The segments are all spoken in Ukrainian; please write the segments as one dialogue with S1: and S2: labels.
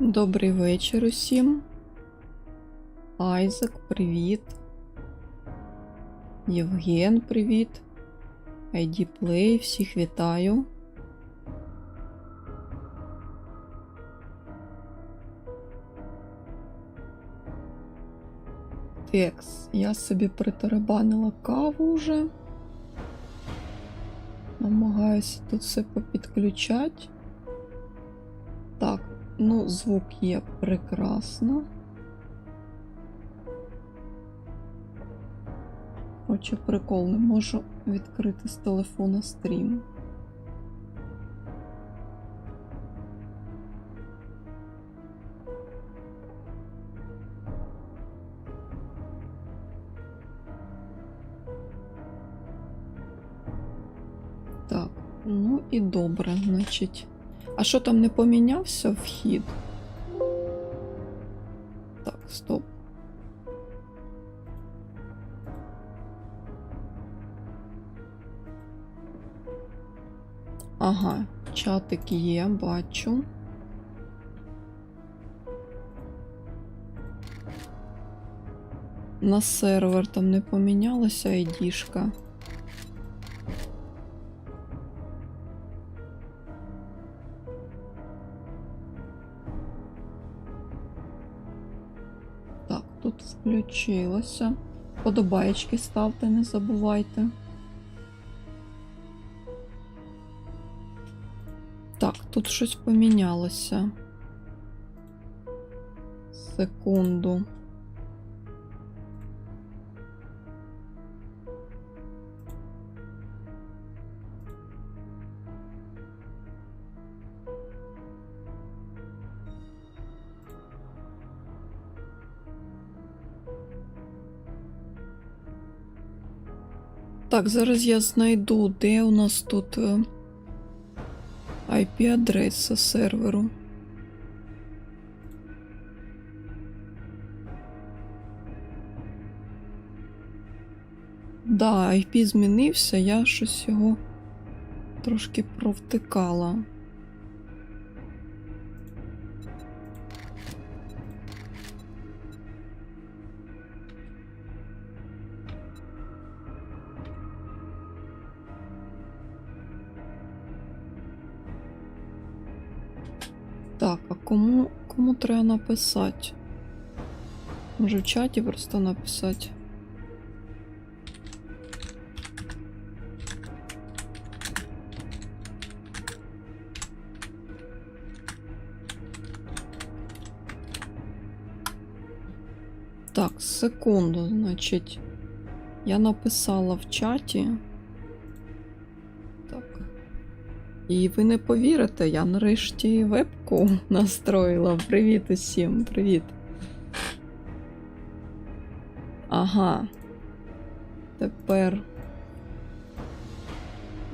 S1: Добрий вечір усім. Айзек, привіт. Євген, привіт. ID Play, всіх вітаю. Текс, я собі притарабанила каву вже. Намагаюся тут все попідключати. Так, ну, звук є прекрасно. Короче, прикол, не можу відкрити з телефона стрім. Так, ну і добре, значить. А що там не помінявся вхід? Так, стоп. Ага, чатик є, бачу. На сервер там не помінялася айдішка. Так, тут включилося. Подобаєчки ставте, не забувайте. Тут щось помінялося. Секунду. Так, зараз я знайду, де у нас тут е, IP-адреса серверу. Да, IP змінився, я щось його трошки провтикала. Так, а кому, кому треба написати? Може в чаті просто написати? Так, секунду, значить. Я написала в чаті. І ви не повірите, я нарешті вебку настроїла. Привіт усім, привіт. Ага. Тепер.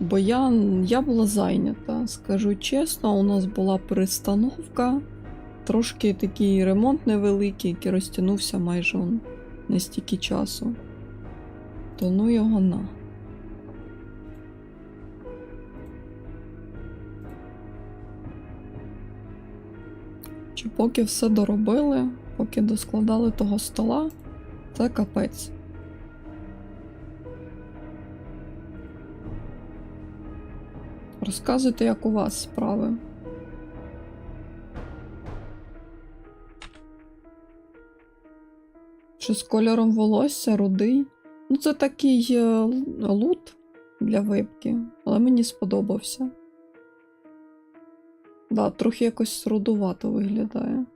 S1: Бо я, я була зайнята, скажу чесно, у нас була перестановка. Трошки такий ремонт невеликий, який розтягнувся майже на стільки часу. То ну його на. Чи поки все доробили, поки доскладали того стола, це капець. Розказуйте, як у вас справи. Що з кольором волосся, рудий. Ну, це такий е, лут для вебки, але мені сподобався. Да, трохи якось рудувато виглядає.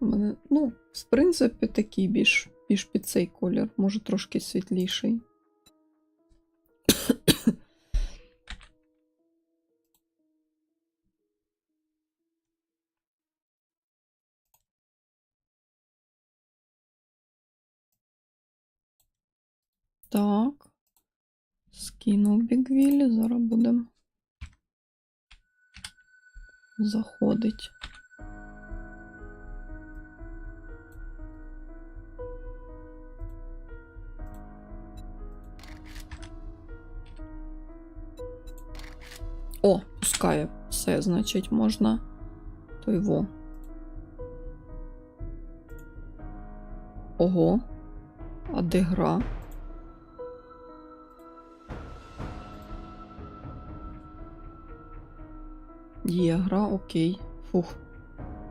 S1: У мене, ну, в принципі, такий більш, більш під цей колір, може трошки світліший. Так. Скинув бігвілі, зараз будемо. Заходить. О, пускає. Все, значить, можна. То його. Ого. А де гра? Є гра, окей. Фух.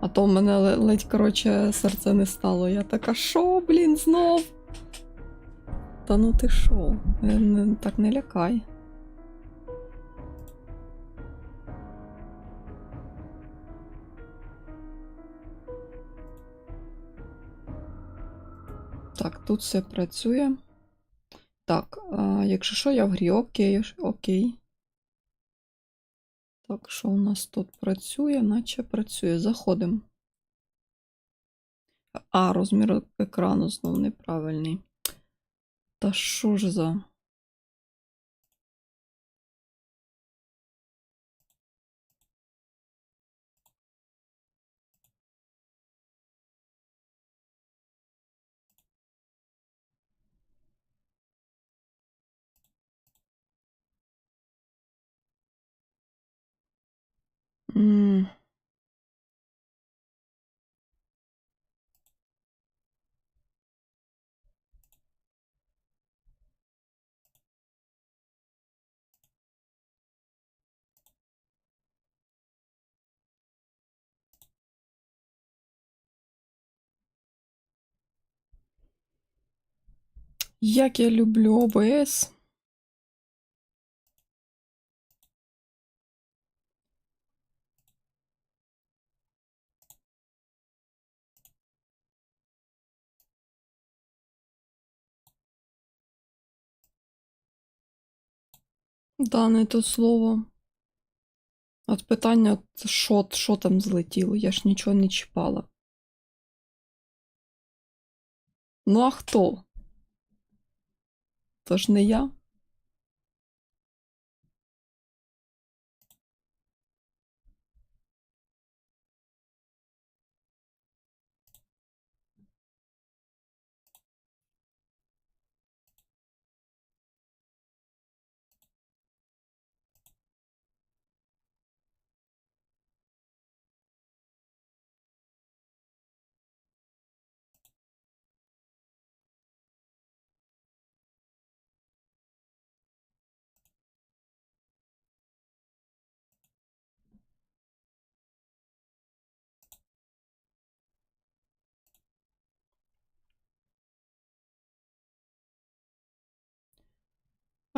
S1: А то в мене ледь, коротше, серце не стало. Я така, шо, блін, знов? Та ну ти шо? Так не лякай. Так, тут все працює. Так, а, якщо що, я в грі, окей, окей. Так, що у нас тут працює, наче працює. Заходимо. А, розмір екрану знов неправильний. Та що ж за. Як я люблю ОБС. Да, не то слово. От питання, от що, що там злетіло? Я ж нічого не чіпала. Ну, а хто? То ж не я.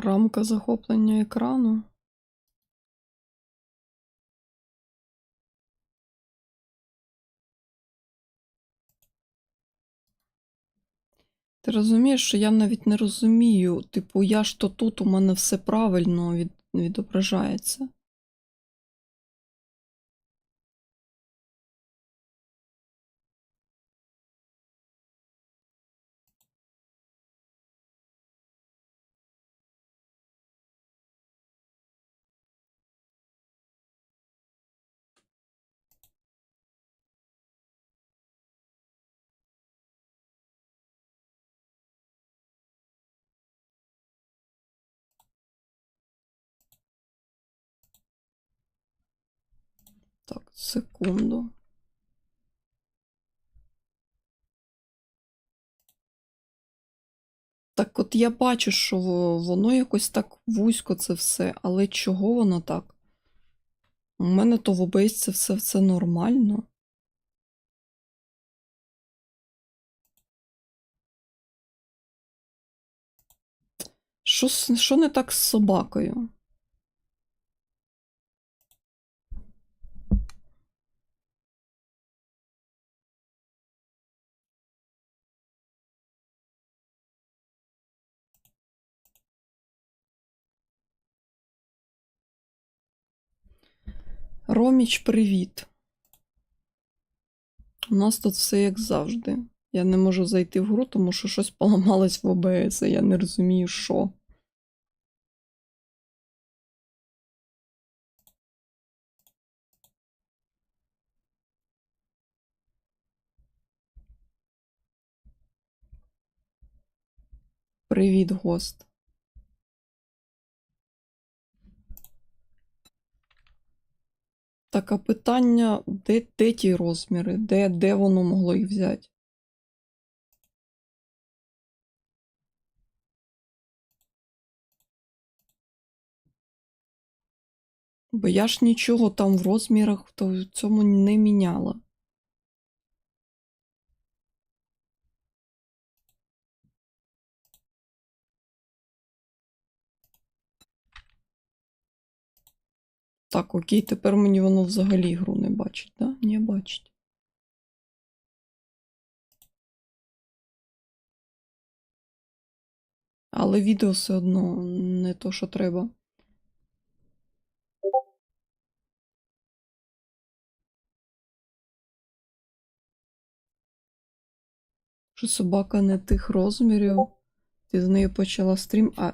S1: Рамка захоплення екрану. Ти розумієш, що я навіть не розумію. Типу, я ж то тут у мене все правильно від, відображається. Секунду. Так, от я бачу, що воно якось так вузько це все, але чого воно так? У мене то в це все, все нормально. Що не так з собакою? Роміч, привіт. У нас тут все як завжди. Я не можу зайти в гру, тому що щось поламалось в ОБС, я не розумію, що. Привіт, гост. Так, а питання, де, де ті розміри? Де, де воно могло їх взяти? Бо я ж нічого там в розмірах то в цьому не міняла. Так, окей, тепер мені воно взагалі гру не бачить, да? Не бачить. Але відео все одно не то, що треба. Що собака не тих розмірів. Ти з нею почала стрім, а.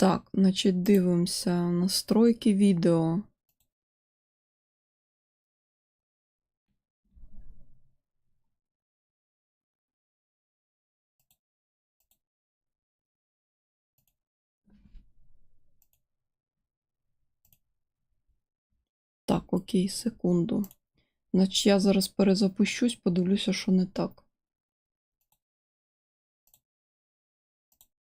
S1: Так, значить, дивимося настройки відео. Так, окей, секунду. Значить, я зараз перезапущусь, подивлюся, що не так.